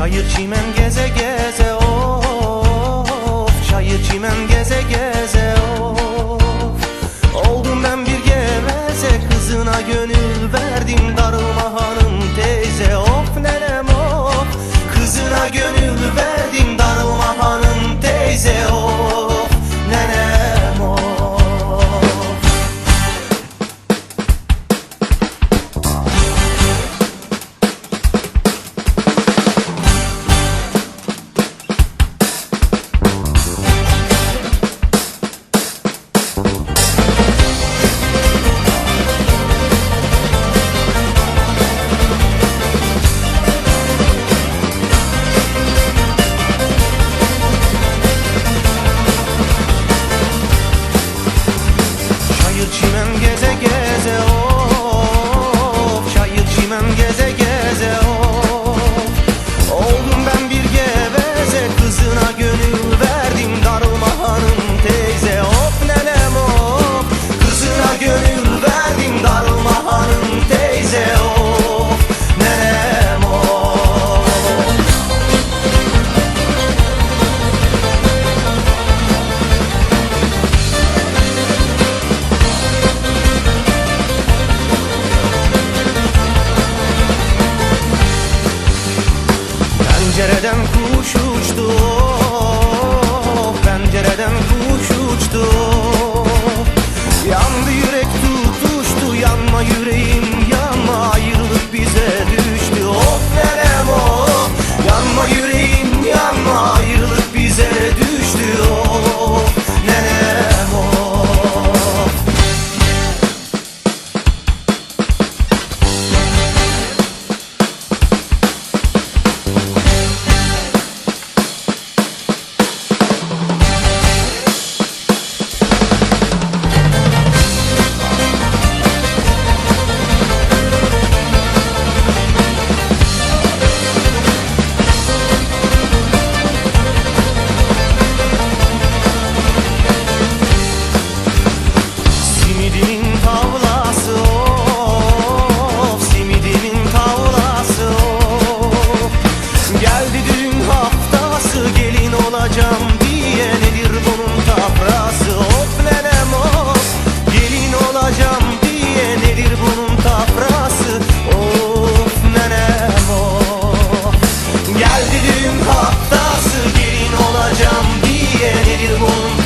Çayır çimen geze geze of Çayır çimen geze geze Pencereden kuş uçtu. Pencereden kuş uçtu. Yandı yürek tutuştu Yanma yüreğim olacağım diye nedir bunun tafrası Of nenem of gelin olacağım diye nedir bunun tafrası Of nenem of Geldi düğün haftası gelin olacağım diye nedir bunun